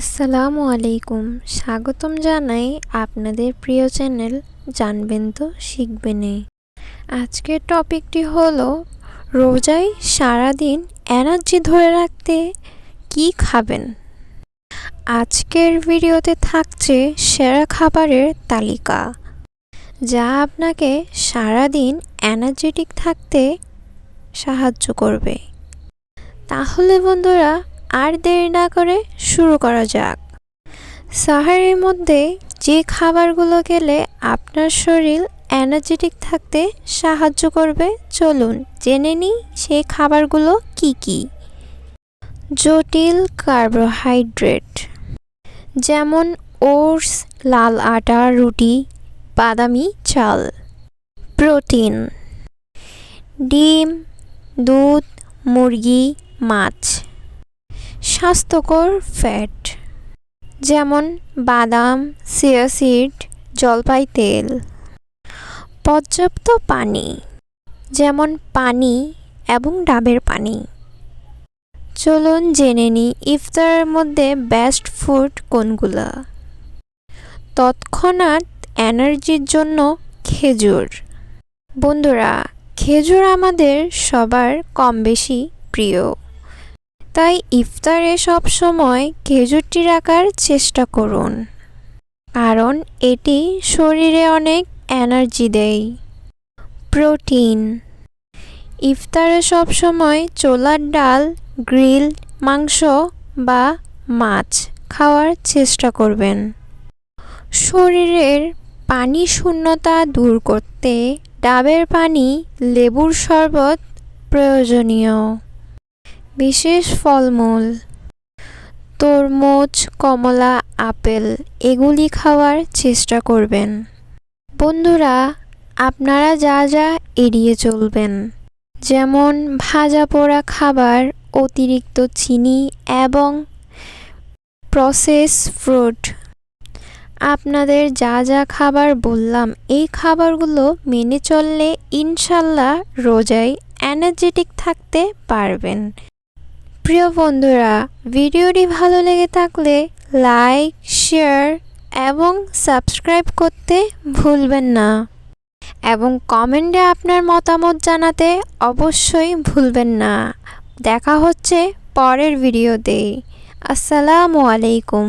আসসালামু আলাইকুম। স্বাগতম জানাই আপনাদের প্রিয় চ্যানেল জানবেন তো শিখবেনে। আজকের টপিকটি হলো, রোজায় সারাদিন এনার্জি ধরে রাখতে কি খাবেন? আজকের ভিডিওতে থাকছে সেরা খাবারের তালিকা, যা আপনাকে সারাদিন এনার্জেটিক থাকতে সাহায্য করবে। তাহলে বন্ধুরা আর দেরি না করে শুরু করা যাক। সাহারের মধ্যে যে খাবারগুলো খেলে আপনার শরীর এনার্জেটিক থাকতে সাহায্য করবে, চলুন জেনে নিই সেই খাবারগুলো কি কি। জটিল কার্বোহাইড্রেট, যেমন ওটস, লাল আটা, রুটি, বাদামি চাল, প্রোটিন, ডিম, দুধ, মুরগি, মাছ। স্বাস্থ্যকর ফ্যাট, যেমন বাদাম সিয়া সিড, জলপাই তেল। পর্যাপ্ত পানি, যেমন পানি এবং ডাবের পানি। চলুন জেনে নিই ইফতারের মধ্যে বেস্ট ফুড কোনগুলো। তৎক্ষণাৎ এনার্জির জন্য খেজুর। বন্ধুরা, খেজুর আমাদের সবার কম বেশি প্রিয়। তাই ইফতারে সব সময় খেজুরটি রাখার চেষ্টা করুন। কারণ এটি শরীরে অনেক এনার্জি দেয়। প্রোটিন। ইফতারে সব সময় চোলার ডাল, গ্রিল, মাংস বা মাছ খাওয়ার চেষ্টা করবেন। শরীরের পানি শূন্যতা দূর করতে ডাবের পানি, লেবুর শরবত প্রয়োজনীয়। বিশেষ ফলমূল, তরমুজ, কমলা, আপেল, এগুলি খাওয়ার চেষ্টা করবেন। বন্ধুরা, আপনারা যা যা এড়িয়ে চলবেন, যেমন ভাজা পোড়া খাবার, অতিরিক্ত চিনি এবং প্রসেস ফ্রুট আপনাদের যা যা খাবার বললাম, এই খাবারগুলো মেনে চললে ইনশাল্লাহ রোজায় এনার্জেটিক থাকতে পারবেন। প্রিয় বন্ধুরা, ভিডিওটি ভালো লেগে থাকলে লাইক, শেয়ার এবং সাবস্ক্রাইব করতে ভুলবেন না। এবং কমেন্টে আপনার মতামত জানাতে অবশ্যই ভুলবেন না। দেখা হচ্ছে পরের ভিডিওতে। আসসালামু আলাইকুম।